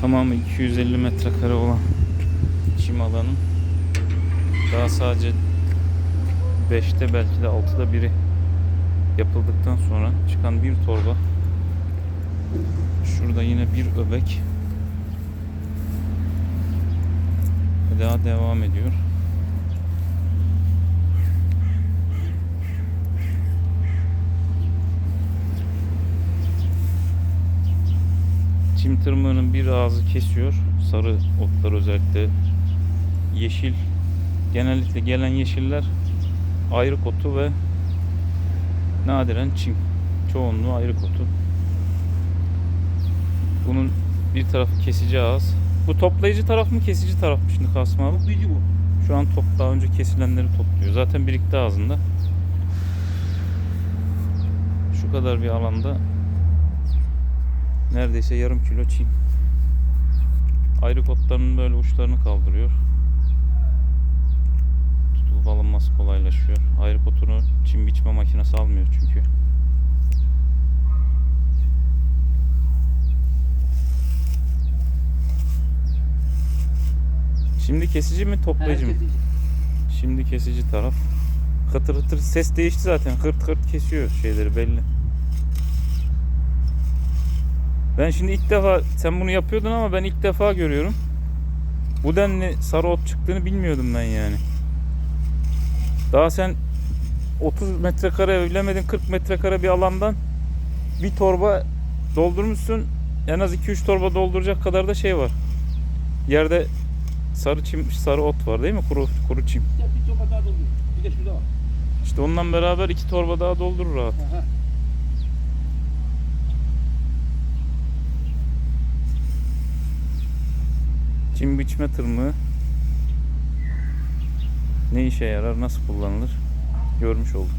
Tamamı 250 metrekare olan çim alanın daha sadece 5'te belki de 6'da biri yapıldıktan sonra çıkan bir torba şurada yine bir öbek daha devam ediyor. Çim tırmığının bir ağzı kesiyor. Sarı otlar özellikle yeşil. Genellikle gelen yeşiller ayrık otu ve nadiren çim. Çoğunluğu ayrık otu. Bunun bir tarafı kesici ağız. Bu toplayıcı taraf mı kesici taraf mı şimdi Kasım abi? Toplayıcı bu. Şu an top daha önce kesilenleri topluyor. Zaten birikti ağzında. Şu kadar bir alanda neredeyse yarım kilo çim. Ayrı kotlarının böyle uçlarını kaldırıyor. Tutulup alınması kolaylaşıyor. Ayrı kotunu çim biçme makinesi almıyor çünkü. Şimdi kesici mi toplayıcı mı? Şimdi kesici taraf. Hıtır hıtır ses değişti zaten. Hırt hırt kesiyor şeyleri belli. Ben şimdi ilk defa sen bunu yapıyordun ama ben ilk defa görüyorum. Bu denli sarı ot çıktığını bilmiyordum ben yani. Daha sen 30 metrekare bilemedin 40 metrekare bir alandan bir torba doldurmuşsun. En az 2-3 torba dolduracak kadar da şey var. Yerde sarı çim sarı ot var değil mi? Kuru kuru çim. Bir torba daha dolduruyor. Bir de şurada var. İşte ondan beraber iki torba daha doldurur rahat. Aha. Çim biçme tırmığı ne işe yarar, nasıl kullanılır görmüş olduk.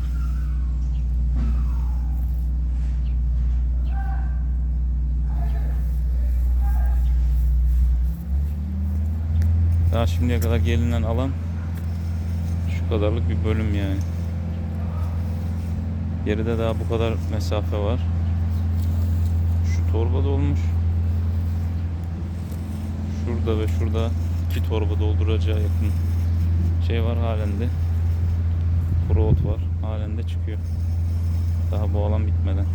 Daha şimdiye kadar gelinen alan şu kadarlık bir bölüm yani. Geride daha bu kadar mesafe var. Şu torba dolmuş. Şurada ve şurada iki torba dolduracağı yakın şey var halen de. Kuru ot var. Halen de çıkıyor. Daha bu alan bitmeden.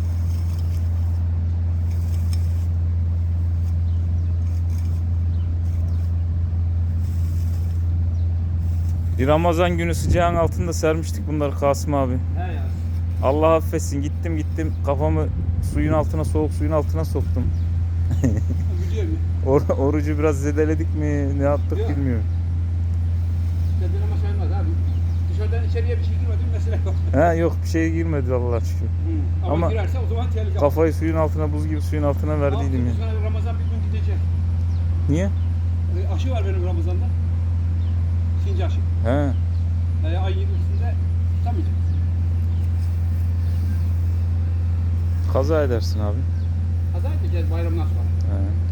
Bir Ramazan günü sıcağın altında sermiştik bunları Kasım abi. He ya. Allah affetsin gittim gittim kafamı suyun altına soğuk suyun altına soktum. Or- orucu biraz zedeledik mi ne yaptık Yok. bilmiyorum. Ama sayılmaz abi. Dışarıdan içeriye bir şey girmedi mi mesele yok. Ha yok bir şey girmedi Allah şükür. Hı. Ama, Ama girerse o zaman tehlike. Kafayı suyun altına buz gibi suyun altına verdiydim ya. Sene Ramazan bir gün gidecek. Niye? E, aşı var benim Ramazan'da. İkinci aşı. He. E, ay 20'sinde tutamayacak. Kaza edersin abi. Kaza edeceğiz bayramdan sonra. He.